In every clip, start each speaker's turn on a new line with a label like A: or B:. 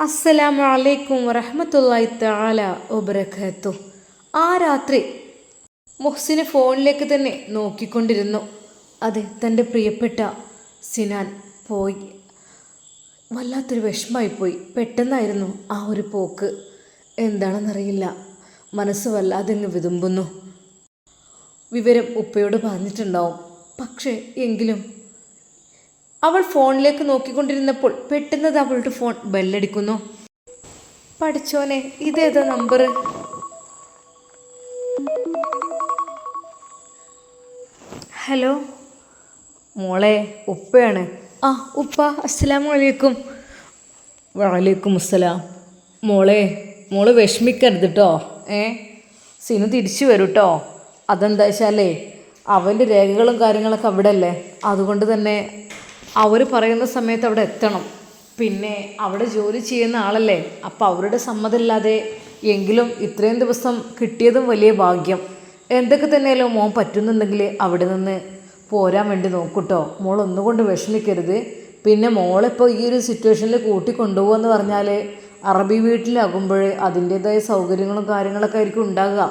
A: അസ്സലാമു അലൈക്കും വറഹമത്തല്ലായി തആല വബറകാത്തു ആ രാത്രി മുഹ്സിന് ഫോണിലേക്ക് തന്നെ നോക്കിക്കൊണ്ടിരുന്നു. അതെ തന്റെ പ്രിയപ്പെട്ട സിനാൻ പോയി. വല്ലാത്തൊരു വിഷമമായിപ്പോയി. പെട്ടെന്നായിരുന്നു ആ ഒരു പോക്ക്. എന്താണെന്നറിയില്ല. മനസ്സ് വല്ലാതെ അങ്ങ് വിതുമ്പുന്നു. വിവരം ഉപ്പയോട് പറഞ്ഞിട്ടുണ്ടാവും. പക്ഷേ എങ്കിലും അവൾ ഫോണിലേക്ക് നോക്കിക്കൊണ്ടിരുന്നപ്പോൾ പെട്ടെന്ന് അവളുടെ ഫോൺ ബെല്ലടിക്കുന്നു. പഠിച്ചോനെ ഇതേതാ നമ്പർ ഹലോ? മോളെ ഉപ്പയാണ്. ആ ഉപ്പ അസ്സലാമു അലൈക്കും. വലൈക്കും അസ്സലാം. മോളെ മോൾ വിഷമിക്കരുത് കേട്ടോ ഏ? സിനു തിരിച്ചു വരും കേട്ടോ അതെന്താ വെച്ചാലേ അവന്റെ രേഖകളും കാര്യങ്ങളൊക്കെ അവിടെ അല്ലേ അതുകൊണ്ട് തന്നെ അവർ പറയുന്ന സമയത്ത് അവിടെ എത്തണം. പിന്നെ അവിടെ ജോലി ചെയ്യുന്ന ആളല്ലേ അപ്പം അവരുടെ സമ്മതമില്ലാതെ എങ്കിലും ഇത്രയും ദിവസം കിട്ടിയതും വലിയ ഭാഗ്യം. എന്തൊക്കെ തന്നെയാലും മോൻ പറ്റുന്നുണ്ടെങ്കിൽ അവിടെ നിന്ന് പോരാൻ വേണ്ടി നോക്കൂട്ടോ. മോൾ ഒന്നുകൊണ്ട് വിഷമിക്കരുത്. പിന്നെ മോളിപ്പോൾ ഈ ഒരു സിറ്റുവേഷനിൽ കൂട്ടി കൊണ്ടുപോകുമെന്ന് പറഞ്ഞാൽ അറബി വീട്ടിലാകുമ്പോൾ അതിന്റേതായ സൗകര്യങ്ങളും കാര്യങ്ങളൊക്കെ ആയിരിക്കും ഉണ്ടാകുക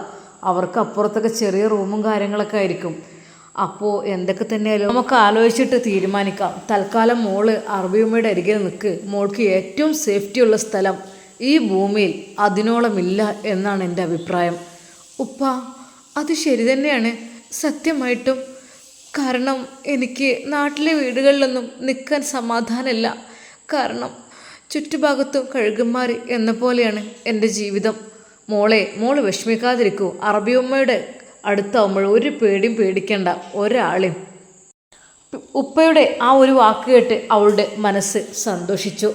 A: അവർക്ക് അപ്പുറത്തൊക്കെ ചെറിയ റൂമും കാര്യങ്ങളൊക്കെ ആയിരിക്കും. അപ്പോൾ എന്തൊക്കെ തന്നെയാലും നമുക്ക് ആലോചിച്ചിട്ട് തീരുമാനിക്കാം. തൽക്കാലം മോൾ അറബിയമ്മയുടെ അരികിൽ നിൽക്ക് മോൾക്ക് ഏറ്റവും സേഫ്റ്റിയുള്ള സ്ഥലം ഈ ഭൂമിയിൽ അതിനോളമില്ല എന്നാണ് എന്റെ അഭിപ്രായം. ഉപ്പ അത് ശരി തന്നെയാണ്. സത്യമായിട്ടും കാരണം എനിക്ക് നാട്ടിലെ വീടുകളിലൊന്നും നിൽക്കാൻ സമാധാനമില്ല. കാരണം ചുറ്റുഭാഗത്തും കഴുകന്മാർ എന്ന പോലെയാണ് എന്റെ ജീവിതം. മോളെ മോൾ വിഷമിക്കാതിരിക്കൂ. അറബിയമ്മയുടെ അടുത്താവുമ്പോൾ ഒരു പേടിയും പേടിക്കണ്ട ഒരാളെയും. ഉപ്പയുടെ ആ ഒരു വാക്ക് കേട്ട് അവളുടെ മനസ്സ് സന്തോഷിച്ചു.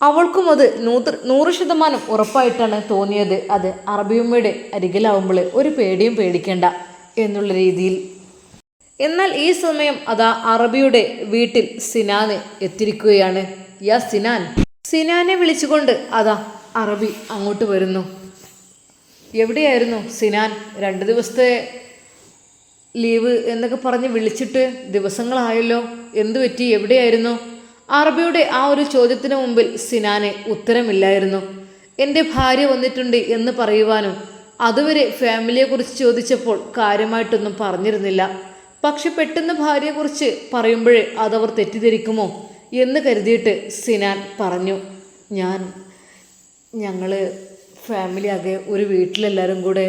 A: അവൾക്കും അത് നൂറ് നൂറ് ശതമാനം ഉറപ്പായിട്ടാണ് തോന്നിയത്. അത് അറബിയമ്മയുടെ അരികിലാവുമ്പോൾ ഒരു പേടിയും പേടിക്കേണ്ട എന്നുള്ള രീതിയിൽ. എന്നാൽ ഈ സമയം അതാ അറബിയുടെ വീട്ടിൽ സിനാന് എത്തിരിക്കുകയാണ് യാ സിനാൻ. സിനാനെ വിളിച്ചുകൊണ്ട് അതാ അറബി അങ്ങോട്ട് വരുന്നു. എവിടെയായിരുന്നു സിനാൻ രണ്ട് ദിവസത്തെ ലീവ് എന്നൊക്കെ പറഞ്ഞ് വിളിച്ചിട്ട് ദിവസങ്ങളായല്ലോ എന്തു പറ്റി എവിടെയായിരുന്നു? അറബിയുടെ ആ ഒരു ചോദ്യത്തിന് മുമ്പിൽ സിനാന് ഉത്തരമില്ലായിരുന്നു. എന്റെ ഭാര്യ വന്നിട്ടുണ്ട് എന്ന് പറയുവാനും അതുവരെ ഫാമിലിയെക്കുറിച്ച് ചോദിച്ചപ്പോൾ കാര്യമായിട്ടൊന്നും പറഞ്ഞിരുന്നില്ല. പക്ഷെ പെട്ടെന്ന് ഭാര്യയെക്കുറിച്ച് പറയുമ്പോഴേ അതവർ തെറ്റിദ്ധരിക്കുമോ എന്ന് കരുതിയിട്ട് സിനാൻ പറഞ്ഞു ഞാൻ ഞങ്ങൾ ഫാമിലി ആകെ ഒരു വീട്ടിലെല്ലാവരും കൂടെ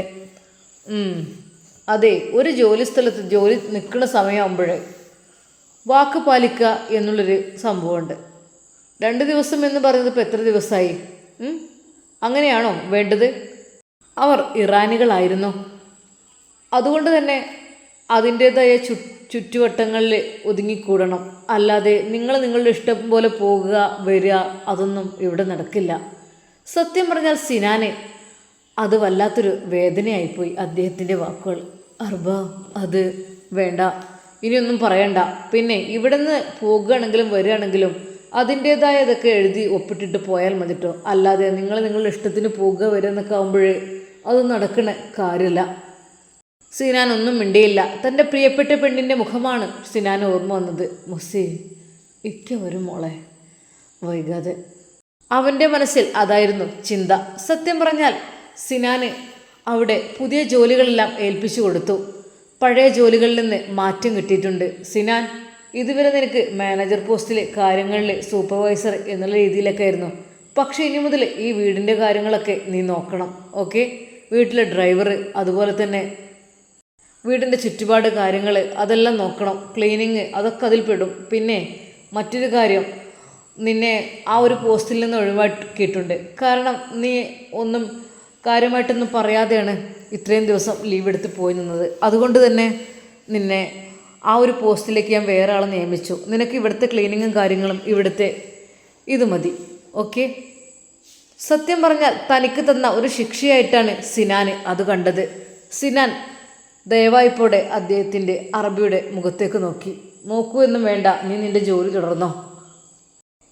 A: അതെ ഒരു ജോലി സ്ഥലത്ത് ജോലി നിൽക്കുന്ന സമയമാകുമ്പോഴേ വാക്ക് പാലിക്കുക എന്നുള്ളൊരു സംഭവമുണ്ട്. രണ്ട് ദിവസം എന്ന് പറയുന്നത് ഇപ്പോൾ എത്ര ദിവസമായി? അങ്ങനെയാണോ വേണ്ടത്? അവർ ഇറാനികളായിരുന്നു. അതുകൊണ്ട് തന്നെ അതിന്റേതായ ചു ചുറ്റുവട്ടങ്ങളിൽ ഒതുങ്ങിക്കൂടണം. അല്ലാതെ നിങ്ങൾ നിങ്ങളുടെ ഇഷ്ടം പോലെ പോകുക വരിക അതൊന്നും ഇവിടെ നടക്കില്ല. സത്യം പറഞ്ഞാൽ സിനാനെ അത് വല്ലാത്തൊരു വേദനയായിപ്പോയി അദ്ദേഹത്തിന്റെ വാക്കുകൾ. അർബ അത് വേണ്ട. ഇനിയൊന്നും പറയണ്ട. പിന്നെ ഇവിടെ നിന്ന് പോകുകയാണെങ്കിലും വരികയാണെങ്കിലും അതിന്റേതായതൊക്കെ എഴുതി ഒപ്പിട്ടിട്ട് പോയാൽ മതിട്ടോ അല്ലാതെ നിങ്ങൾ നിങ്ങളുടെ ഇഷ്ടത്തിന് പോകുക വരിക എന്നൊക്കെ ആകുമ്പോഴേ അത് നടക്കണ കാര്യമില്ല സിനാൻ ഒന്നും മിണ്ടിയില്ല. തന്റെ പ്രിയപ്പെട്ട പെണ്ണിന്റെ മുഖമാണ് സിനാൻ ഓർമ്മ വന്നത്. മുസി ഇക്ക വരും മോളെ. വൈകാതെ. അവന്റെ മനസ്സിൽ അതായിരുന്നു ചിന്ത. സത്യം പറഞ്ഞാൽ സിനാന് അവിടെ പുതിയ ജോലികളെല്ലാം ഏൽപ്പിച്ചു കൊടുത്തു. പഴയ ജോലികളിൽ നിന്ന് മാറ്റം കിട്ടിയിട്ടുണ്ട്. സിനാൻ ഇതുവരെ നിനക്ക് മാനേജർ പോസ്റ്റിലെ കാര്യങ്ങളിൽ സൂപ്പർവൈസർ എന്നുള്ള രീതിയിലൊക്കെ ആയിരുന്നു. പക്ഷേ ഇനി മുതൽ ഈ വീടിന്റെ കാര്യങ്ങളൊക്കെ നീ നോക്കണം ഓക്കെ? വീട്ടിലെ ഡ്രൈവർ അതുപോലെ തന്നെ വീടിന്റെ ചുറ്റുപാട് കാര്യങ്ങൾ അതെല്ലാം നോക്കണം. ക്ലീനിങ് അതൊക്കെ അതിൽ പെടും. പിന്നെ മറ്റൊരു കാര്യം നിന്നെ ആ ഒരു പോസ്റ്റിൽ നിന്ന് ഒഴിവാക്കിയിട്ടുണ്ട്. കാരണം നീ ഒന്നും കാര്യമായിട്ടൊന്നും പറയാതെയാണ് ഇത്രയും ദിവസം ലീവ് എടുത്ത് പോയി നിന്നത്. അതുകൊണ്ട് തന്നെ നിന്നെ ആ ഒരു പോസ്റ്റിലേക്ക് ഞാൻ വേറെ ആളെ നിയമിച്ചു. നിനക്ക് ഇവിടുത്തെ ക്ലീനിങ്ങും കാര്യങ്ങളും ഇവിടുത്തെ ഇത് മതി. ഓക്കെ സത്യം പറഞ്ഞാൽ തനിക്ക് തന്ന ഒരു ശിക്ഷയായിട്ടാണ് സിനാൻ അത് കണ്ടത്. സിനാൻ ദയവായ്പോടെ അദ്ദേഹത്തിന്റെ അറബിയുടെ മുഖത്തേക്ക് നോക്കി. നോക്കൂ എന്നും വേണ്ട നീ നിന്റെ ജോലി തുടർന്നോ?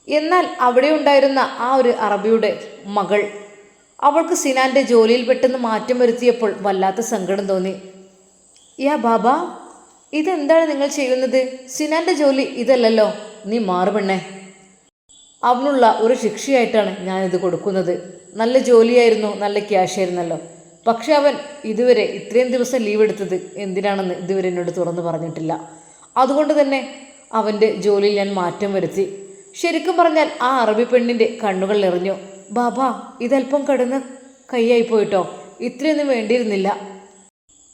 A: എന്നാൽ അവിടെ ഉണ്ടായിരുന്ന ആ ഒരു അറബിയുടെ മകൾ. അവൾക്ക് സിനാന്റെ ജോലിയിൽ പെട്ടെന്ന് മാറ്റം വരുത്തിയപ്പോൾ വല്ലാത്ത സങ്കടം തോന്നി. യാ ബാബ ഇതെന്താണ് നിങ്ങൾ ചെയ്യുന്നത്? സിനാന്റെ ജോലി ഇതല്ലല്ലോ. നീ മാറുപെണ്ണേ അവനുള്ള ഒരു ശിക്ഷയായിട്ടാണ് ഞാനിത് കൊടുക്കുന്നത്. നല്ല ജോലിയായിരുന്നു നല്ല ക്യാഷ് ആയിരുന്നല്ലോ. പക്ഷെ അവൻ ഇതുവരെ ഇത്രയും ദിവസം ലീവ് എടുത്തത് എന്തിനാണെന്ന് ഇതുവരെ എന്നോട് തുറന്നു പറഞ്ഞിട്ടില്ല. അതുകൊണ്ട് തന്നെ അവന്റെ ജോലിയിൽ ഞാൻ മാറ്റം വരുത്തി. ശരിക്കും പറഞ്ഞാൽ ആ അറബി പെണ്ണിന്റെ കണ്ണുകൾ എറിഞ്ഞു ബാബ ഇതല്പം കടന്ന് കൈയായി പോയിട്ടോ? ഇത്രയൊന്നും വേണ്ടിയിരുന്നില്ല.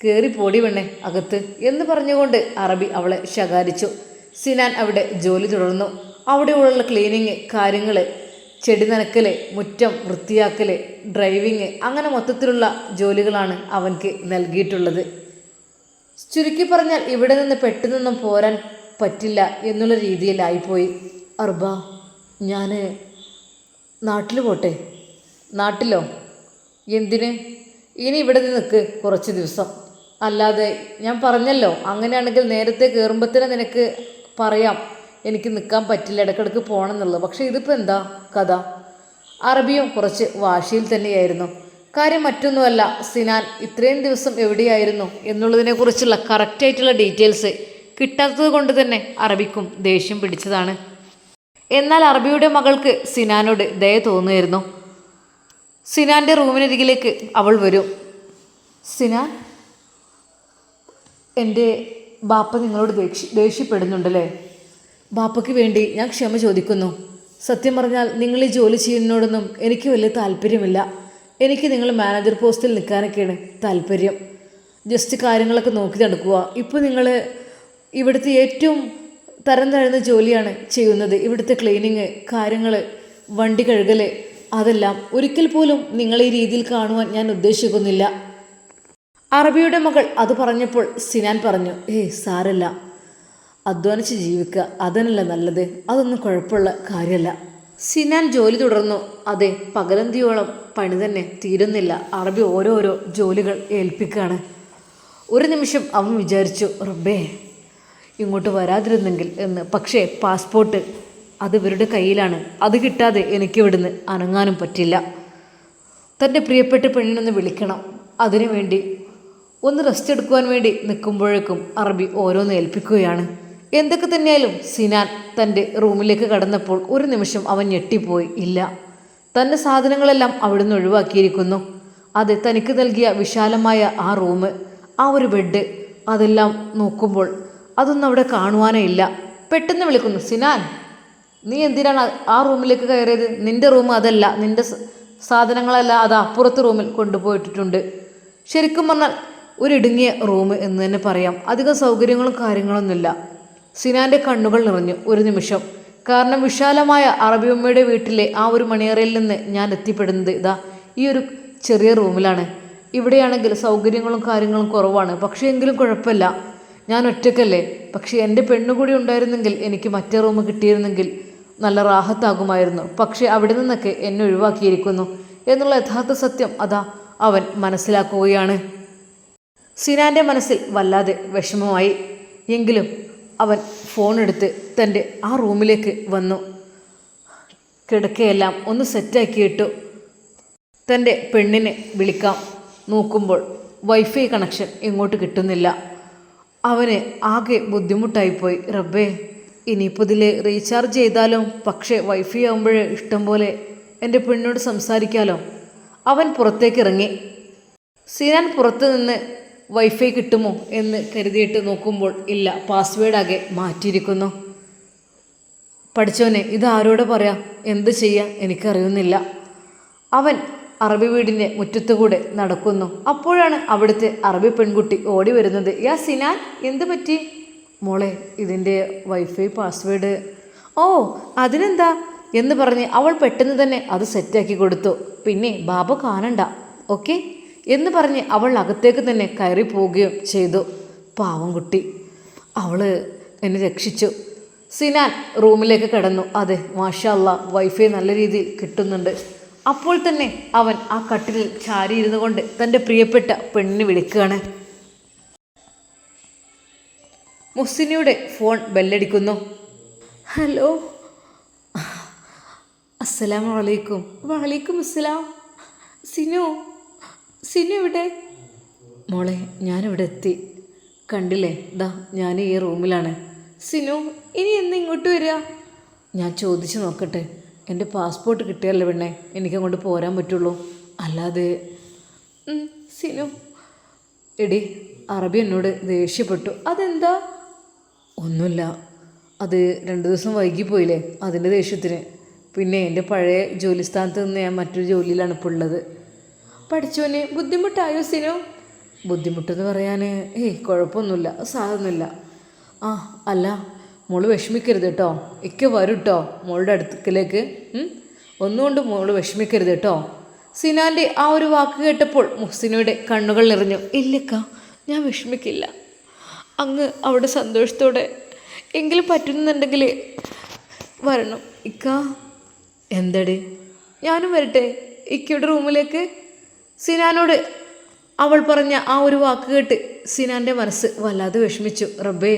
A: കയറി പോടി വെണ്ണേ അകത്ത്. എന്ന് പറഞ്ഞുകൊണ്ട് അറബി അവളെ ശകാരിച്ചു. സിനാൻ അവിടെ ജോലി തുടർന്നു. അവിടെയുള്ള ക്ലീനിങ് കാര്യങ്ങൾ ചെടി നനക്കൽ മുറ്റം വൃത്തിയാക്കൽ ഡ്രൈവിങ് അങ്ങനെ മൊത്തത്തിലുള്ള ജോലികളാണ് അവൻക്ക് നൽകിയിട്ടുള്ളത്. ചുരുക്കി പറഞ്ഞാൽ ഇവിടെ നിന്ന് പെട്ടെന്നൊന്നും പോരാൻ പറ്റില്ല എന്നുള്ള രീതിയിലായിപ്പോയി. അർബ ഞാൻ നാട്ടിൽ പോട്ടെ. നാട്ടിലോ? എന്തിന്? ഇനി ഇവിടെ നിന്ന് നിൽക്ക് കുറച്ച് ദിവസം. അല്ലാതെ ഞാൻ പറഞ്ഞല്ലോ അങ്ങനെയാണെങ്കിൽ നേരത്തെ കയറുമ്പോഴത്തേനെ നിനക്ക് പറയാം. എനിക്ക് നിൽക്കാൻ പറ്റില്ല ഇടയ്ക്കിടയ്ക്ക് പോകണം എന്നുള്ളത് പക്ഷേ ഇതിപ്പോൾ എന്താ കഥ? അറബിയും കുറച്ച് വാശിയിൽ തന്നെയായിരുന്നു. കാര്യം മറ്റൊന്നുമല്ല സിനാൻ ഇത്രയും ദിവസം എവിടെയായിരുന്നു എന്നുള്ളതിനെക്കുറിച്ചുള്ള കറക്റ്റായിട്ടുള്ള ഡീറ്റെയിൽസ് കിട്ടാത്തത് കൊണ്ട് തന്നെ അറബിക്കും ദേഷ്യം പിടിച്ചതാണ്. എന്നാൽ അറബിയുടെ മകൾക്ക് സിനാനോട് ദയ തോന്നുമായിരുന്നു സിനാന്റെ റൂമിനരികിലേക്ക് അവൾ വരും. സിനാൻ എന്റെ ബാപ്പ നിങ്ങളോട് ദേഷ്യ ദേഷ്യപ്പെടുന്നുണ്ടല്ലേ? ബാപ്പയ്ക്ക് വേണ്ടി ഞാൻ ക്ഷമ ചോദിക്കുന്നു. സത്യം പറഞ്ഞാൽ നിങ്ങൾ ഈ ജോലി ചെയ്യുന്നതിനോടൊന്നും എനിക്ക് വലിയ താല്പര്യമില്ല. എനിക്ക് നിങ്ങൾ മാനേജർ പോസ്റ്റിൽ നിൽക്കാനൊക്കെയാണ് താല്പര്യം. ജസ്റ്റ് കാര്യങ്ങളൊക്കെ നോക്കി നടക്കുക. ഇപ്പോൾ നിങ്ങൾ ഇവിടുത്തെ ഏറ്റവും തരം താഴ്ന്ന ജോലിയാണ് ചെയ്യുന്നത്. ഇവിടുത്തെ ക്ലീനിങ് കാര്യങ്ങൾ വണ്ടി കഴുകൽ അതെല്ലാം ഒരിക്കൽ പോലും നിങ്ങൾ ഈ രീതിയിൽ കാണുവാൻ ഞാൻ ഉദ്ദേശിക്കുന്നില്ല. അറബിയുടെ മകൾ അത് പറഞ്ഞപ്പോൾ സിനാൻ പറഞ്ഞു ഏയ് സാരല്ല അധ്വാനിച്ച് ജീവിക്കുക അതനല്ല നല്ലത്. അതൊന്നും കുഴപ്പമുള്ള കാര്യമല്ല. സിനാൻ ജോലി തുടർന്നു. അതെ പകലന്തിയോളം പണി തന്നെ തീരുന്നില്ല. അറബി ഓരോരോ ജോലികൾ ഏൽപ്പിക്കുകയാണ്. ഒരു നിമിഷം അവൻ വിചാരിച്ചു റബ്ബേ ഇങ്ങോട്ട് വരാതിരുന്നെങ്കിൽ എന്ന്. പക്ഷേ പാസ്പോർട്ട് അത് ഇവരുടെ കയ്യിലാണ്. അത് കിട്ടാതെ എനിക്ക് ഇവിടുന്ന് അനങ്ങാനും പറ്റില്ല. തന്റെ പ്രിയപ്പെട്ട പെണ്ണിനൊന്ന് വിളിക്കണം. അതിനു വേണ്ടി ഒന്ന് റെസ്റ്റ് എടുക്കുവാൻ വേണ്ടി നിൽക്കുമ്പോഴേക്കും അറബി ഓരോന്ന് ഏൽപ്പിക്കുകയാണ്. എന്തൊക്കെ തന്നെയായാലും സിനാൻ തന്റെ റൂമിലേക്ക് കടന്നപ്പോൾ ഒരു നിമിഷം അവൻ ഞെട്ടിപ്പോയി. ഇല്ല. തന്റെ സാധനങ്ങളെല്ലാം അവിടുന്ന് ഒഴിവാക്കിയിരിക്കുന്നു. അത് തനിക്ക് നൽകിയ വിശാലമായ ആ റൂം ആ ഒരു ബെഡ് അതെല്ലാം നോക്കുമ്പോൾ അതൊന്നും അവിടെ കാണുവാനേ ഇല്ല. പെട്ടെന്ന് വിളിക്കുന്നു സിനാൻ നീ എന്തിനാണ് ആ റൂമിലേക്ക് കയറിയത്? നിന്റെ റൂം അതല്ല സാധനങ്ങളല്ല സാധനങ്ങളെല്ലാം അത് അപ്പുറത്ത് റൂമിൽ കൊണ്ടുപോയിട്ടിട്ടുണ്ട്. ശരിക്കും പറഞ്ഞാൽ ഒരു ഇടുങ്ങിയ റൂം എന്ന് തന്നെ പറയാം. അധികം സൗകര്യങ്ങളും കാര്യങ്ങളൊന്നുമില്ല. സിനാന്റെ കണ്ണുകൾ നിറഞ്ഞു ഒരു നിമിഷം. കാരണം വിശാലമായ അറബിയമ്മയുടെ വീട്ടിലെ ആ ഒരു മണിയറയിൽ നിന്ന് ഞാൻ എത്തിപ്പെടുന്നത് ഇതാ ഈ ഒരു ചെറിയ റൂമിലാണ്. ഇവിടെയാണെങ്കിൽ സൗകര്യങ്ങളും കാര്യങ്ങളും കുറവാണ്. പക്ഷേ എങ്കിലും കുഴപ്പമില്ല. ഞാൻ ഒറ്റക്കല്ലേ? പക്ഷേ എന്റെ പെണ്ണുകൂടി ഉണ്ടായിരുന്നെങ്കിൽ എനിക്ക് മറ്റേ റൂം കിട്ടിയിരുന്നെങ്കിൽ നല്ല റാഹത്താകുമായിരുന്നു. പക്ഷേ അവിടെ നിന്നൊക്കെ എന്നെ ഒഴിവാക്കിയിരിക്കുന്നു. എന്നുള്ള യഥാർത്ഥ സത്യം അതാ അവൻ മനസ്സിലാക്കുകയാണ്. സിനാന്റെ മനസ്സിൽ വല്ലാതെ വിഷമമായി. എങ്കിലും അവൻ ഫോൺ എടുത്ത് തന്റെ ആ റൂമിലേക്ക് വന്നു. കിടക്കയെല്ലാം ഒന്ന് സെറ്റാക്കിയിട്ടു തന്റെ പെണ്ണിനെ വിളിക്കാം. നോക്കുമ്പോൾ വൈഫൈ കണക്ഷൻ ഇങ്ങോട്ട് കിട്ടുന്നില്ല. അവന് ആകെ ബുദ്ധിമുട്ടായിപ്പോയി. റബ്ബേ ഇനിയിപ്പോൾ ഇതിൽ റീചാർജ് ചെയ്താലും പക്ഷേ വൈഫൈ ആകുമ്പോൾ ഇഷ്ടം പോലെ എന്റെ പെണ്ണിനോട് സംസാരിക്കാലോ. അവൻ പുറത്തേക്ക് ഇറങ്ങി സിനാൻ പുറത്തു നിന്ന് വൈഫൈ കിട്ടുമോ എന്ന് കരുതിയിട്ട് നോക്കുമ്പോൾ ഇല്ല പാസ്വേഡാകെ മാറ്റിയിരിക്കുന്നു. പഠിച്ചവനെ ഇത് ആരോട് പറയാം? എന്ത് ചെയ്യാം? എനിക്കറിയുന്നില്ല. അവൻ അറബി വീടിന്റെ മുറ്റത്തുകൂടെ നടക്കുന്നു. അപ്പോഴാണ് അവിടുത്തെ അറബി പെൺകുട്ടി ഓടി വരുന്നത്. യാ സിനാൻ എന്ത് പറ്റി? മോളെ ഇതിന്റെ വൈഫൈ പാസ്വേഡ്. ഓ അതിനെന്താ? എന്ന് പറഞ്ഞ് അവൾ പെട്ടെന്ന് തന്നെ അത് സെറ്റാക്കി കൊടുത്തു. പിന്നെ ബാബ കാണണ്ട ഓക്കെ? എന്ന് പറഞ്ഞ് അവൾ അകത്തേക്ക് തന്നെ കയറി പോവുകയും ചെയ്തു. പാവം കുട്ടി. അവൾ എന്നെ രക്ഷിച്ചു. സിനാൻ റൂമിലേക്ക് കിടന്നു. അതെ മാഷല്ല വൈഫൈ നല്ല രീതിയിൽ കിട്ടുന്നുണ്ട്. അപ്പോൾ തന്നെ അവൻ ആ കട്ടിലിൽ ചാരിയിരുന്നു കൊണ്ട് തന്റെ പ്രിയപ്പെട്ട പെണ്ണിനെ വിളിക്കുകയാണ്. മുസ്സിനിയുടെ ഫോൺ ബെല്ലടിക്കുന്നു. ഹലോ. അസ്സലാം അലൈക്കും വലൈക്കും അസ്സലാം സിനു സിനു ഇവിടെ മോളെ ഞാനിവിടെ എത്തി. കണ്ടില്ലേ? ദാ ഞാൻ ഈ റൂമിലാണ്. സിനു ഇനി എന്ന് ഇങ്ങോട്ട് വരിക? ഞാൻ ചോദിച്ചു നോക്കട്ടെ. എന്റെ പാസ്പോർട്ട് കിട്ടിയല്ലേ പെണ്ണെ? എനിക്കങ്ങോട്ട് പോരാൻ പറ്റുള്ളൂ. അല്ലാതെ സിനു. എടി അറബി എന്നോട് ദേഷ്യപ്പെട്ടു. അതെന്താ? ഒന്നുമില്ല. അത് രണ്ട് ദിവസം വൈകിപ്പോയില്ലേ അതിന്റെ ദേഷ്യത്തിന്. പിന്നെ എന്റെ പഴയ ജോലി സ്ഥാനത്ത് നിന്ന് ഞാൻ മറ്റൊരു ജോലിയിലാണ് ഇപ്പോൾ ഉള്ളത്. പഠിച്ചോനെ ബുദ്ധിമുട്ടായോ സിനു? ബുദ്ധിമുട്ടെന്ന് പറയാൻ ഏയ് കുഴപ്പമൊന്നുമില്ല സാധനമില്ല ആ അല്ല മോൾ വിഷമിക്കരുത് കേട്ടോ. ഇക്ക വരും കേട്ടോ മോളുടെ അടുത്തേക്ക് ഒന്നുകൊണ്ട് മോൾ വിഷമിക്കരുത് കേട്ടോ. സിനാന്റെ ആ ഒരു വാക്ക് കേട്ടപ്പോൾ മുഹ്സിനയുടെ കണ്ണുകൾ നിറഞ്ഞു. ഇല്ലക്ക ഞാൻ വിഷമിക്കില്ല. അങ്ങ് അവിടെ സന്തോഷത്തോടെ എങ്കിലും പറ്റുന്നുണ്ടെങ്കിൽ വരണം. ഇക്ക എന്തടി? ഞാനും വരട്ടെ. ഇക്കയുടെ റൂമിലേക്ക്. സിനാനോട് അവൾ പറഞ്ഞ ആ ഒരു വാക്ക് കേട്ട് സിനാന്റെ മനസ്സ് വല്ലാതെ വിഷമിച്ചു. റബ്ബേ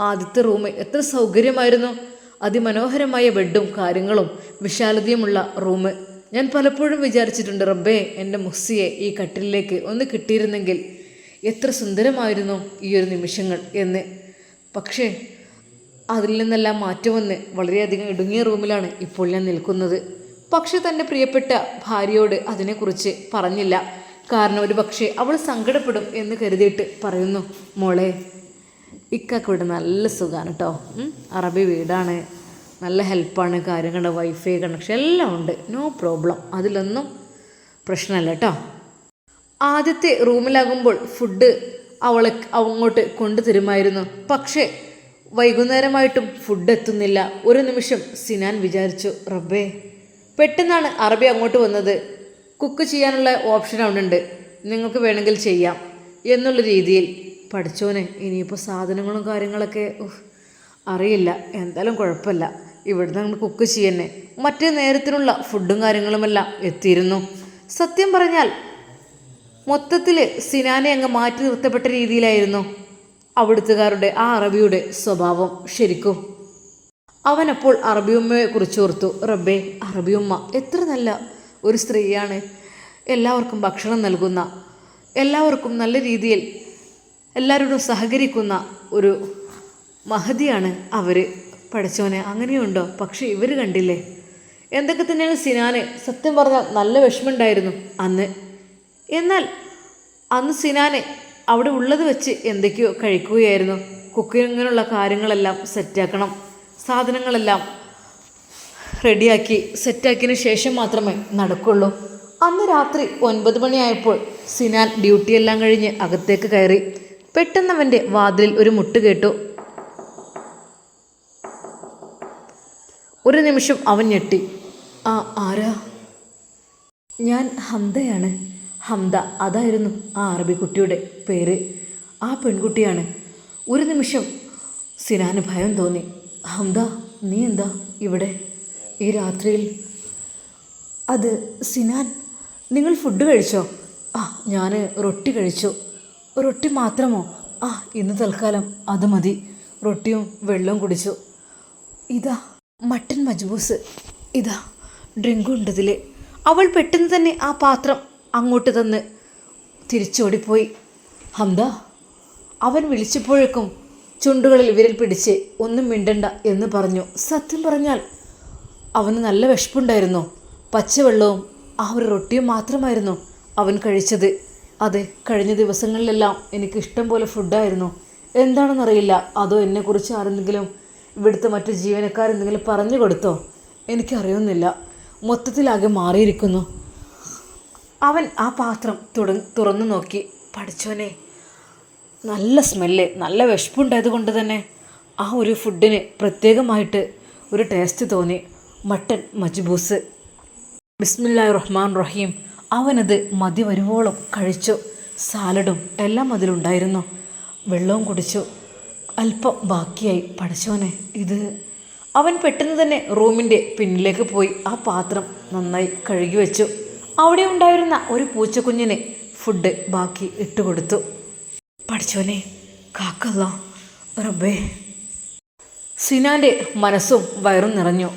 A: ആദ്യത്തെ റൂം എത്ര സൗകര്യമായിരുന്നു. അതിമനോഹരമായ ബെഡും കാര്യങ്ങളും വിശാലതയുമുള്ള റൂം. ഞാൻ പലപ്പോഴും വിചാരിച്ചിട്ടുണ്ട് റബ്ബേ എന്റെ മുസ്സിയെ ഈ കട്ടിലേക്ക് ഒന്ന് കിട്ടിയിരുന്നെങ്കിൽ എത്ര സുന്ദരമായിരുന്നു ഈ ഒരു നിമിഷങ്ങൾ എന്ന്. പക്ഷേ അതിൽ നിന്നെല്ലാം മാറ്റം വന്ന് വളരെയധികം ഇടുങ്ങിയ റൂമിലാണ് ഇപ്പോൾ ഞാൻ നിൽക്കുന്നത്. പക്ഷേ തന്റെ പ്രിയപ്പെട്ട ഭാര്യയോട് അതിനെക്കുറിച്ച് പറഞ്ഞില്ല. കാരണം ഒരു പക്ഷേ അവൾ സങ്കടപ്പെടും എന്ന് കരുതിയിട്ട് പറയുന്നു മോളെ ഇക്കൊക്കെ ഇവിടെ നല്ല സുഖമാണ് കേട്ടോ അറബി വീടാണ്. നല്ല ഹെൽപ്പാണ് കാര്യങ്ങളുടെ വൈഫൈ കണക്ഷൻ എല്ലാം ഉണ്ട്. നോ പ്രോബ്ലം അതിലൊന്നും പ്രശ്നമല്ല കേട്ടോ ആദ്യത്തെ റൂമിലാകുമ്പോൾ ഫുഡ് അവളെ അങ്ങോട്ട് കൊണ്ടു തരുമായിരുന്നു പക്ഷേ വൈകുന്നേരമായിട്ടും ഫുഡ് എത്തുന്നില്ല. ഒരു നിമിഷം സിനാൻ വിചാരിച്ചു റബ്ബേ പെട്ടെന്നാണ് അറബി അങ്ങോട്ട് വന്നത്. കുക്ക് ചെയ്യാനുള്ള ഓപ്ഷൻ അവിടെ ഉണ്ട്. നിങ്ങൾക്ക് വേണമെങ്കിൽ ചെയ്യാം എന്നുള്ള രീതിയിൽ പഠിച്ചോനെ ഇനിയിപ്പോൾ സാധനങ്ങളും കാര്യങ്ങളൊക്കെ അറിയില്ല. എന്തായാലും കുഴപ്പമില്ല. ഇവിടുന്ന് അങ്ങ് കുക്ക് ചെയ്യന്നെ. മറ്റേ നേരത്തിനുള്ള ഫുഡും കാര്യങ്ങളുമെല്ലാം എത്തിയിരുന്നു. സത്യം പറഞ്ഞാൽ മൊത്തത്തിൽ സിനാനെ അങ്ങ് മാറ്റി നിർത്തപ്പെട്ട രീതിയിലായിരുന്നു അവിടുത്തുകാരുടെ ആ അറബിയുടെ സ്വഭാവം ശരിക്കും. അവനപ്പോൾ അറബിയമ്മയെ കുറിച്ച് ഓർത്തു. റബ്ബേ അറബിയമ്മ എത്ര നല്ല ഒരു സ്ത്രീയാണ്. എല്ലാവർക്കും ഭക്ഷണം നൽകുന്ന എല്ലാവർക്കും നല്ല രീതിയിൽ എല്ലാവരോടും സഹകരിക്കുന്ന ഒരു മഹതിയാണ് അവർ പഠിച്ചവനെ അങ്ങനെയുണ്ടോ? പക്ഷേ ഇവർ കണ്ടില്ലേ? എന്തൊക്കെ തന്നെയാണ് സിനാന്? സത്യം പറഞ്ഞാൽ നല്ല വിഷമമുണ്ടായിരുന്നു അന്ന്. എന്നാൽ അന്ന് സിനാനെ അവിടെ ഉള്ളത് വെച്ച് എന്തൊക്കെയോ കഴിക്കുകയായിരുന്നു. കുക്കിങ്ങിനുള്ള കാര്യങ്ങളെല്ലാം സെറ്റാക്കണം. സാധനങ്ങളെല്ലാം റെഡിയാക്കി സെറ്റാക്കിയതിന് ശേഷം മാത്രമേ നടക്കുള്ളൂ. അന്ന് രാത്രി ഒൻപത് മണിയായപ്പോൾ സിനാൻ ഡ്യൂട്ടിയെല്ലാം കഴിഞ്ഞ് അകത്തേക്ക് കയറി. പെട്ടെന്ന് അവന്റെ വാതിലിൽ ഒരു മുട്ട് കേട്ടു. ഒരു നിമിഷം അവൻ ഞെട്ടി. ആ ആരാ? ഞാൻ ഹംദയാണ്. ഹംദ അതായിരുന്നു ആ അറബി കുട്ടിയുടെ പേര്. ആ പെൺകുട്ടിയാണ്. ഒരു നിമിഷം സിനാന് ഭയം തോന്നി. ഹംദ നീ എന്താ ഇവിടെ? ഈ രാത്രിയിൽ. അത് സിനാൻ നിങ്ങൾ ഫുഡ് കഴിച്ചോ? ആ ഞാൻ റൊട്ടി കഴിച്ചു. റൊട്ടി മാത്രമോ? ആ ഇന്ന് തൽക്കാലം അത് മതി. റൊട്ടിയും വെള്ളവും കുടിച്ചു. ഇതാ മട്ടൻ മജ്ബൂസ്. ഇതാ ഡ്രിങ്കും ഉണ്ടതിൽ അവൾ പെട്ടെന്ന് തന്നെ ആ പാത്രം അങ്ങോട്ട് തന്ന് തിരിച്ചോടിപ്പോയി. ഹംദ അവൻ വിളിച്ചപ്പോഴേക്കും ചുണ്ടുകളിൽ വിരൽ പിടിച്ച് ഒന്നും മിണ്ടണ്ട എന്ന് പറഞ്ഞു. സത്യം പറഞ്ഞാൽ അവന് നല്ല വിശപ്പുണ്ടായിരുന്നു. പച്ചവെള്ളവും ആ ഒരു റൊട്ടിയും മാത്രമായിരുന്നു അവൻ കഴിച്ചത്. അതെ കഴിഞ്ഞ ദിവസങ്ങളിലെല്ലാം എനിക്ക് ഇഷ്ടം പോലെ ഫുഡായിരുന്നു. എന്താണെന്നറിയില്ല. അതോ എന്നെക്കുറിച്ച് ആരെന്തെങ്കിലും ഇവിടുത്തെ മറ്റു ജീവനക്കാരെന്തെങ്കിലും പറഞ്ഞു കൊടുത്തോ? എനിക്കറിയുന്നില്ല. മൊത്തത്തിലാകെ മാറിയിരിക്കുന്നു. അവൻ ആ പാത്രം തുട തുറന്നു നോക്കി. പഠിച്ചോനെ നല്ല സ്മെല്ല് നല്ല വിശപ്പുണ്ടായത് കൊണ്ട് തന്നെ ആ ഒരു ഫുഡിന് പ്രത്യേകമായിട്ട് ഒരു ടേസ്റ്റ് തോന്നി. മട്ടൻ മജ്ബൂസ്. ബിസ്മില്ലാ റഹ്മാൻ റഹീം. അവനത് മതി വരുവോളം കഴിച്ചു. സാലഡും എല്ലാം അതിലുണ്ടായിരുന്നു. വെള്ളവും കുടിച്ചു. അല്പം ബാക്കിയായി. പഠിച്ചോനെ ഇത് അവൻ പെട്ടെന്ന് തന്നെ റൂമിന്റെ പിന്നിലേക്ക് പോയി. ആ പാത്രം നന്നായി കഴുകി വെച്ചു. അവിടെ ഉണ്ടായിരുന്ന ഒരു പൂച്ചക്കുഞ്ഞിന് ഫുഡ് ബാക്കി ഇട്ടുകൊടുത്തു പഠിച്ചോനെ കാക്കല്ല. റബ്ബേ. സിനാന്റെ മനസ്സും വയറും നിറഞ്ഞു.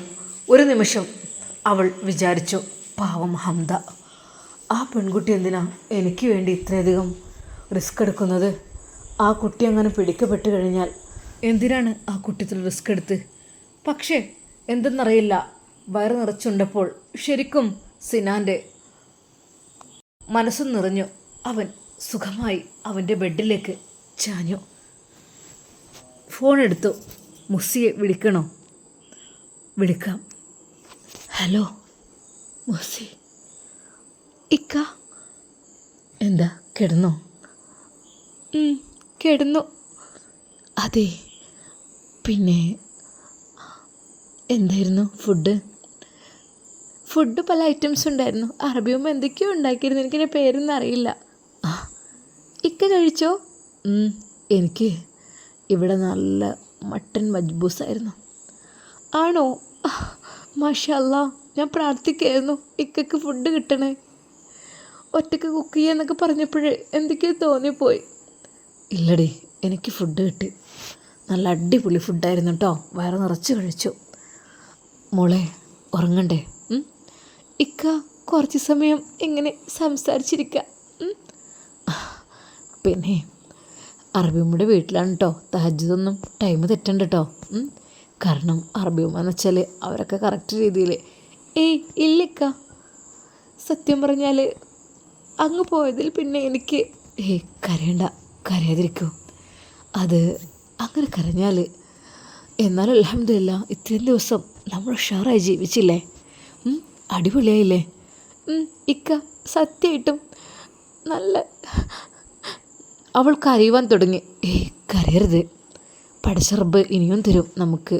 A: ഒരു നിമിഷം അവൾ വിചാരിച്ചു പാവം ഹംദ. ആ പെൺകുട്ടി എന്തിനാ എനിക്ക് വേണ്ടി ഇത്രയധികം റിസ്ക് എടുക്കുന്നത്? ആ കുട്ടി അങ്ങനെ പിടിക്കപ്പെട്ട് കഴിഞ്ഞാൽ എന്തിനാണ് ആ കുട്ടി ഇത്ര റിസ്ക് എടുത്ത്? പക്ഷേ എന്തെന്നറിയില്ല. വയറ് നിറച്ചുണ്ടപ്പോൾ ശരിക്കും സിനാന്റെ മനസ്സും നിറഞ്ഞു. അവൻ സുഖമായി അവന്റെ ബെഡിലേക്ക് ചാഞ്ഞു. ഫോൺ എടുത്തു മുസ്സിയെ വിളിക്കണോ? വിളിക്കാം. ഹലോ മുസ്സി. ഇക്ക. എന്താ? കിടന്നോ? കിടന്നു. അതെ. പിന്നെ എന്തായിരുന്നു ഫുഡ്? ഫുഡ് പല ഐറ്റംസ് ഉണ്ടായിരുന്നു. അറബിയുമ്പോൾ എന്തൊക്കെയോ ഉണ്ടാക്കിയിരുന്നു. എനിക്കിന്റെ പേരൊന്നും അറിയില്ല. ഇക്ക കഴിച്ചോ? എനിക്ക് ഇവിടെ നല്ല മട്ടൻ മജ്ബൂസ് മജ്ബൂസായിരുന്നു. ആണോ? മാഷല്ല ഞാൻ പ്രാർത്ഥിക്കായിരുന്നു ഇക്കക്ക് ഫുഡ് കിട്ടണേ. ഒറ്റയ്ക്ക് കുക്ക് ചെയ്യാന്നൊക്കെ പറഞ്ഞപ്പോഴേ എന്തൊക്കെയോ തോന്നിപ്പോയി. ഇല്ലടി എനിക്ക് ഫുഡ് കിട്ടി. നല്ല അടിപൊളി ഫുഡായിരുന്നു കേട്ടോ വയറ് നിറച്ച് കഴിച്ചു. മോളെ ഉറങ്ങണ്ടേ? ഇക്ക കുറച്ച് സമയം ഇങ്ങനെ സംസാരിച്ചിരിക്കുക? പിന്നെ അറബിയമ്മയുടെ വീട്ടിലാണ് കേട്ടോ തഹജ്ജുദൊന്നും ടൈം തെറ്റണ്ട കേട്ടോ? കാരണം അറബിയമ്മ എന്ന് വെച്ചാൽ അവരൊക്കെ കറക്റ്റ് രീതിയിൽ ഏയ് ഇല്ലിക്ക. സത്യം പറഞ്ഞാൽ അങ്ങ് പോയതിൽ പിന്നെ എനിക്ക് ഏ കരയണ്ട കരയാതിരിക്കൂ. അത് അങ്ങനെ കരഞ്ഞാൽ എന്നാലും അലഹമില്ല ഇത്രയും ദിവസം നമ്മൾ ഉഷാറായി ജീവിച്ചില്ലേ? അടിപൊളിയായില്ലേ? ഇക്ക സത്യമായിട്ടും നല്ല അവൾ കരയുവാൻ തുടങ്ങി. ഏ കരയരുത്. പടച്ചറബ് ഇനിയും തരും നമുക്ക്.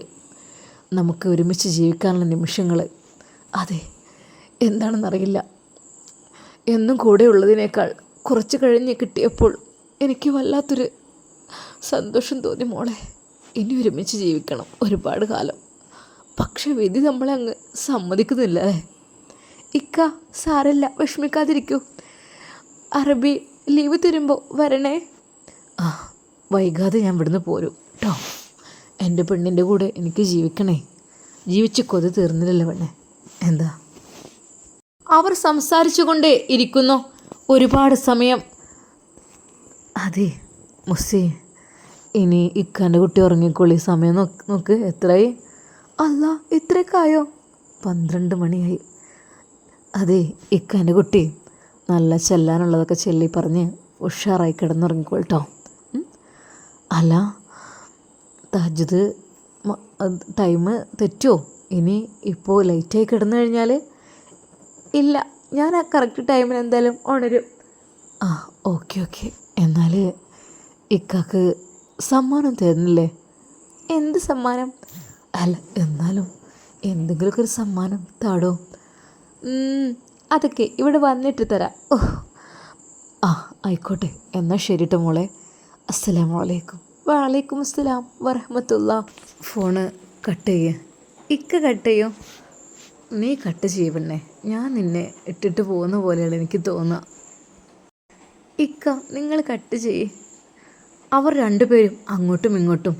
A: നമുക്ക് ഒരുമിച്ച് ജീവിക്കാനുള്ള നിമിഷങ്ങൾ അതെ എന്താണെന്നറിയില്ല. എന്നും കൂടെ ഉള്ളതിനേക്കാൾ കുറച്ച് കഴിഞ്ഞ് കിട്ടിയപ്പോൾ എനിക്ക് വല്ലാത്തൊരു സന്തോഷം തോന്നി മോളെ. ഇനി ഒരുമിച്ച് ജീവിക്കണം ഒരുപാട് കാലം. പക്ഷെ വിധി നമ്മളെ അങ്ങ് സമ്മതിക്കുന്നില്ല ഇക്ക സാരല്ല വിഷമിക്കാതിരിക്കൂ. അറബി ലീവ് തരുമ്പോൾ വരണേ? ആ വൈകാതെ ഞാൻ ഇവിടുന്ന് പോരും കേട്ടോ എന്റെ പെണ്ണിന്റെ കൂടെ എനിക്ക് ജീവിക്കണേ. ജീവിച്ച് കൊതി തീർന്നില്ലല്ലോ പെണ്ണേ. എന്താ? അവർ സംസാരിച്ചുകൊണ്ടേ ഇരിക്കുന്നു. ഒരുപാട് സമയം. അതെ മുസ്സി. ഇനി ഇക്കാന്റെ കുട്ടി ഉറങ്ങിക്കോളി. സമയം നോക്ക് നോക്ക് എത്രയായി? അല്ല ഇത്രയൊക്കെയായോ? പന്ത്രണ്ട് മണിയായി. അതെ ഇക്കാന്റെ കുട്ടി. നല്ല ചെല്ലാനുള്ളതൊക്കെ ചെല്ലി പറഞ്ഞ് ഉഷാറായി കിടന്നുറങ്ങിക്കോട്ടോ? അല്ല തഹജ്ജുദ് ടൈം തെറ്റുമോ ഇനി ഇപ്പോൾ ലേറ്റായി കിടന്നു കഴിഞ്ഞാൽ ഇല്ല ഞാൻ ആ കറക്റ്റ് ടൈമിന് എന്തായാലും ഉണരും. ആ ഓക്കെ ഓക്കെ എന്നാൽ ഇക്കാക്ക് സമ്മാനം തരുന്നില്ലേ? എന്ത് സമ്മാനം? അല്ല എന്നാലും എന്തെങ്കിലുമൊക്കെ ഒരു സമ്മാനം താടോ? അതൊക്കെ ഇവിടെ വന്നിട്ട് തരാം. ഓ ആ ആയിക്കോട്ടെ. എന്നാൽ ശരി ട്ടോ മോളെ. അസ്സലാമു അലൈക്കും വലൈക്കും അസ്സലാം വറഹമത്തുള്ള. ഫോണ് കട്ട് ചെയ്യേ. ഇക്ക കട്ട് ചെയ്യോ? നീ കട്ട് ചെയ്യപ്പെണ്ണേ ഞാൻ നിന്നെ ഇട്ടിട്ട് പോകുന്ന പോലെയാണ് എനിക്ക് തോന്നുക. ഇക്ക നിങ്ങൾ കട്ട് ചെയ്യേ. അവർ രണ്ടുപേരും അങ്ങോട്ടും ഇങ്ങോട്ടും.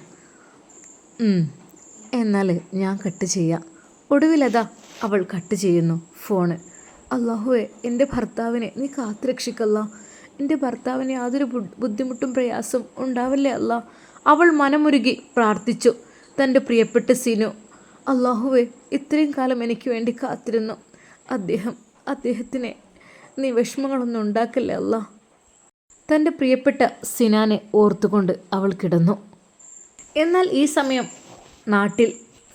A: എന്നാൽ ഞാൻ കട്ട് ചെയ്യാം. ഒടുവിലതാ അവൾ കട്ട് ചെയ്യുന്നു ഫോണ്. അള്ളാഹുവെ എന്റെ ഭർത്താവിനെ നീ കാത്തുരക്ഷിക്കല്ല. എന്റെ ഭർത്താവിന് യാതൊരു ബുദ്ധിമുട്ടും പ്രയാസവും ഉണ്ടാവില്ലേ അല്ല. അവൾ മനമുരുകി പ്രാർത്ഥിച്ചു. തന്റെ പ്രിയപ്പെട്ട സിനു അള്ളാഹുവെ ഇത്രയും കാലം എനിക്ക് വേണ്ടി കാത്തിരുന്നു. അദ്ദേഹം അദ്ദേഹത്തിന് നീ വിഷമങ്ങളൊന്നും ഉണ്ടാക്കില്ല തന്റെ പ്രിയപ്പെട്ട സിനാനെ ഓർത്തുകൊണ്ട് അവൾ കിടന്നു. എന്നാൽ ഈ സമയം നാട്ടിൽ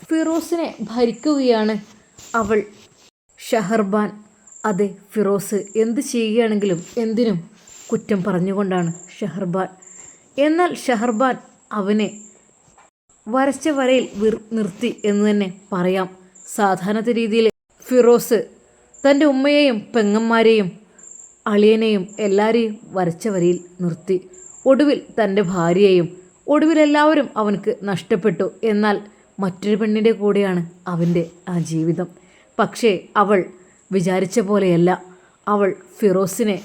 A: ഫിറോസിനെ ഭരിക്കുകയാണ് അവൾ. ഷഹർബാൻ അതെ ഫിറോസ് എന്ത് ചെയ്യുകയാണെങ്കിലും എന്തിനും കുറ്റം പറഞ്ഞുകൊണ്ടാണ് ഷഹർബാൻ. എന്നാൽ ഷഹർബാൻ അവനെ വരച്ച വരയിൽ നിർത്തി എന്ന് തന്നെ പറയാം. സാധാരണ രീതിയിൽ ഫിറോസ് തന്റെ ഉമ്മയെയും പെങ്ങന്മാരെയും അളിയനെയും എല്ലാവരെയും വരച്ച വരിയിൽ നിർത്തി. ഒടുവിൽ തന്റെ ഭാര്യയെയും ഒടുവിൽ എല്ലാവരും അവനക്ക് നഷ്ടപ്പെട്ടു. എന്നാൽ മറ്റൊരു പെണ്ണിന്റെ കൂടെയാണ് അവന്റെ ആ ജീവിതം. പക്ഷേ അവൾ വിചാരിച്ച പോലെയല്ല. അവൾ ഫിറോസിനെ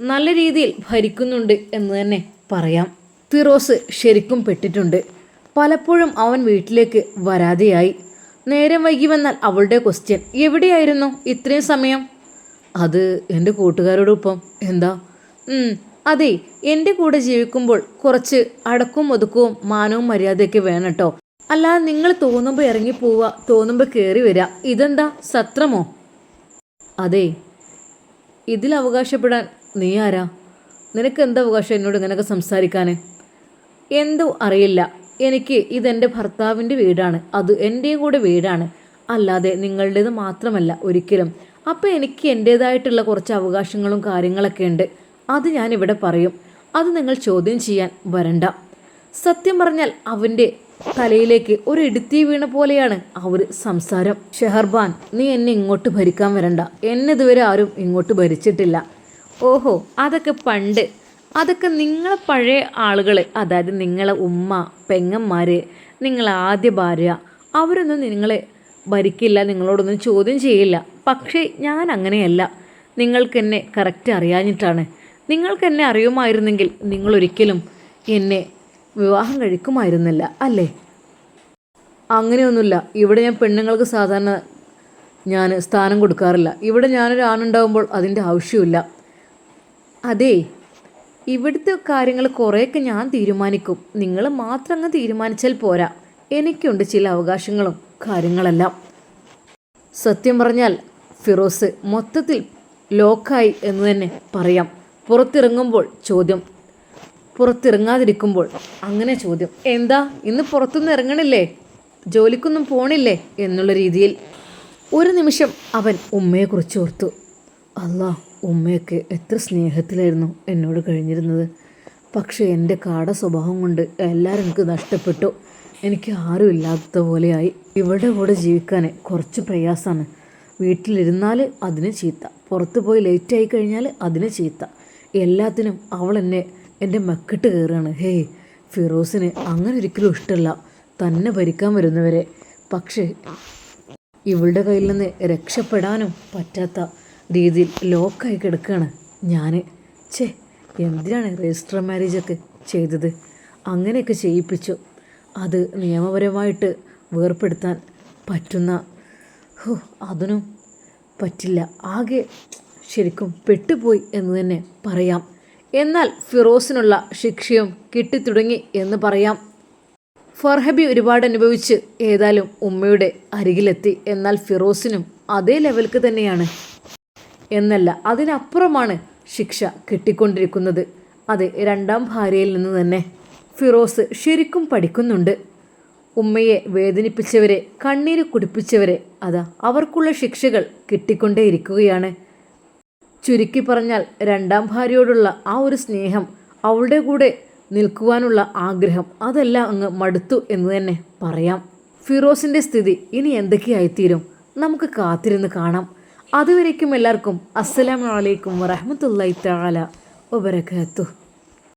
A: നല്ല രീതിയിൽ ഭരിക്കുന്നുണ്ട് എന്ന് തന്നെ പറയാം. ഫിറോസ് ശരിക്കും പെട്ടിട്ടുണ്ട്. പലപ്പോഴും അവൻ വീട്ടിലേക്ക് വരാതെയായി. നേരം വൈകി വന്നാൽ അവളുടെ ക്വസ്റ്റ്യൻ എവിടെയായിരുന്നു? ഇത്രയും സമയം? അത് എന്റെ കൂട്ടുകാരോടൊപ്പം എന്താ? അതെ എന്റെ കൂടെ ജീവിക്കുമ്പോൾ കുറച്ച് അടക്കവും ഒതുക്കവും മാനവും മര്യാദയൊക്കെ വേണം കേട്ടോ അല്ലാതെ നിങ്ങൾ തോന്നുമ്പോൾ ഇറങ്ങി പോവുക തോന്നുമ്പോൾ കയറി വരിക ഇതെന്താ? സത്രമോ? അതെ. ഇതിൽ അവകാശപ്പെടാൻ നീ ആരാ? നിനക്ക് എന്താ അവകാശം എന്നോട് ഇങ്ങനെയൊക്കെ സംസാരിക്കാൻ എന്തോ അറിയില്ല. എനിക്ക് ഇതെന്റെ ഭർത്താവിന്റെ വീടാണ്. അത് എന്റെയും കൂടെ വീടാണ്. അല്ലാതെ നിങ്ങളുടേത് മാത്രമല്ല ഒരിക്കലും. അപ്പോൾ എനിക്ക് എന്റേതായിട്ടുള്ള കുറച്ച് അവകാശങ്ങളും കാര്യങ്ങളൊക്കെ ഉണ്ട്. അത് ഞാനിവിടെ പറയും. അത് നിങ്ങൾ ചോദ്യം ചെയ്യാൻ വരണ്ട. സത്യം പറഞ്ഞാൽ അവന്റെ തലയിലേക്ക് ഒരു ഇടുത്തി വീണ പോലെയാണ് ഒരു സംസാരം. ഷെഹർബാൻ നീ എന്നെ ഇങ്ങോട്ട് ഭരിക്കാൻ വരണ്ട. എന്നെ ഇതുവരെ ആരും ഇങ്ങോട്ട് ഭരിച്ചിട്ടില്ല. ഓഹോ അതൊക്കെ പണ്ട് അതൊക്കെ നിങ്ങളെ പഴയ ആളുകൾ അതായത് നിങ്ങളെ ഉമ്മ പെങ്ങന്മാർ നിങ്ങളെ ആദ്യ ഭാര്യ അവരൊന്നും നിങ്ങളെ ഭരിക്കില്ല നിങ്ങളോടൊന്നും ചോദ്യം ചെയ്യില്ല. പക്ഷേ ഞാൻ അങ്ങനെയല്ല. നിങ്ങൾക്ക് എന്നെ കറക്റ്റ് അറിയാഞ്ഞിട്ടാണ്. നിങ്ങൾക്ക് എന്നെ അറിയുമായിരുന്നെങ്കിൽ നിങ്ങളൊരിക്കലും എന്നെ വിവാഹം കഴിക്കുമായിരുന്നില്ല അല്ലേ? അങ്ങനെയൊന്നുമില്ല. ഇവിടെ ഞാൻ പെണ്ണുങ്ങൾക്ക് സാധാരണ ഞാൻ സ്ഥാനം കൊടുക്കാറില്ല. ഇവിടെ ഞാനൊരു ആണുണ്ടാകുമ്പോൾ അതിന്റെ ആവശ്യമില്ല അതേ ഇവിടുത്തെ കാര്യങ്ങൾ കുറേയൊക്കെ ഞാൻ തീരുമാനിക്കും. നിങ്ങൾ മാത്രം അങ്ങ് തീരുമാനിച്ചാൽ പോരാ. എനിക്കുണ്ട് ചില അവകാശങ്ങളും കാര്യങ്ങളെല്ലാം. സത്യം പറഞ്ഞാൽ ഫിറോസ് മൊത്തത്തിൽ ലോക്കായി എന്ന് തന്നെ പറയാം. പുറത്തിറങ്ങുമ്പോൾ ചോദ്യം. പുറത്തിറങ്ങാതിരിക്കുമ്പോൾ അങ്ങനെ ചോദ്യം. എന്താ? ഇന്ന് പുറത്തുനിന്ന് ഇറങ്ങണില്ലേ? ജോലിക്കൊന്നും പോണില്ലേ? എന്നുള്ള രീതിയിൽ. ഒരു നിമിഷം അവൻ ഉമ്മയെക്കുറിച്ച് ഓർത്തു. അല്ലാ ഉമ്മയൊക്കെ എത്ര സ്നേഹത്തിലായിരുന്നു എന്നോട് കഴിഞ്ഞിരുന്നത്. പക്ഷേ എന്റെ കാട സ്വഭാവം കൊണ്ട് എല്ലാവരും എനിക്ക് നഷ്ടപ്പെട്ടു. എനിക്ക് ആരും ഇല്ലാത്ത പോലെയായി. ഇവിടെ കൂടെ ജീവിക്കാൻ കുറച്ച് പ്രയാസമാണ്. വീട്ടിലിരുന്നാൽ അതിന് ചീത്ത. പുറത്ത് പോയി ലേറ്റായി കഴിഞ്ഞാൽ അതിന് ചീത്ത. എല്ലാത്തിനും അവൾ എന്നെ എന്റെ മക്കിട്ട് കയറുകയാണ്. ഹേയ് ഫിറോസിന് അങ്ങനെ ഒരിക്കലും ഇഷ്ടമല്ല. തന്നെ ഭരിക്കാൻ വരുന്നവരെ. പക്ഷേ ഇവളുടെ കയ്യിൽ നിന്ന് രക്ഷപ്പെടാനും പറ്റാത്ത രീതിയിൽ ലോക്കായി കിടക്കുകയാണ് ഞാൻ ഛേ എന്തിനാണ് രജിസ്റ്റർ മാരേജൊക്കെ ചെയ്തത്? അങ്ങനെയൊക്കെ ചെയ്യിപ്പിച്ചു. അത് നിയമപരമായിട്ട് വേർപ്പെടുത്താൻ പറ്റുന്ന ഹോ അതിനും പറ്റില്ല. ആകെ ശരിക്കും പെട്ടുപോയി എന്ന് തന്നെ പറയാം. എന്നാൽ ഫിറോസിനുള്ള ശിക്ഷയും കിട്ടിത്തുടങ്ങി എന്ന് പറയാം. ഫർഹബി ഒരുപാട് അനുഭവിച്ച് ഏതായാലും ഉമ്മയുടെ അരികിലെത്തി. എന്നാൽ ഫിറോസിനും അതേ ലെവൽക്ക് തന്നെയാണ്. എന്നല്ല അതിനപ്പുറമാണ് ശിക്ഷ കിട്ടിക്കൊണ്ടിരിക്കുന്നത്. അത് രണ്ടാം ഭാര്യയിൽ നിന്ന് തന്നെ ഫിറോസ് ശരിക്കും പഠിക്കുന്നുണ്ട്. ഉമ്മയെ വേദനിപ്പിച്ചവരെ കണ്ണീര് കുടിപ്പിച്ചവരെ അതാ അവർക്കുള്ള ശിക്ഷകൾ കിട്ടിക്കൊണ്ടേയിരിക്കുകയാണ്. ചുരുക്കി പറഞ്ഞാൽ രണ്ടാം ഭാര്യയോടുള്ള ആ ഒരു സ്നേഹം അവളുടെ കൂടെ നിൽക്കുവാനുള്ള ആഗ്രഹം അതെല്ലാം അങ്ങ് മടുത്തു എന്ന് തന്നെ പറയാം. ഫിറോസിന്റെ സ്ഥിതി ഇനി എന്തൊക്കെയായിത്തീരും? നമുക്ക് കാത്തിരുന്ന് കാണാം. അതുവരേക്കും എല്ലാവർക്കും അസ്സലാമലൈക്കും വറഹമത്തല്ലാ തആല വബറകാതുഹു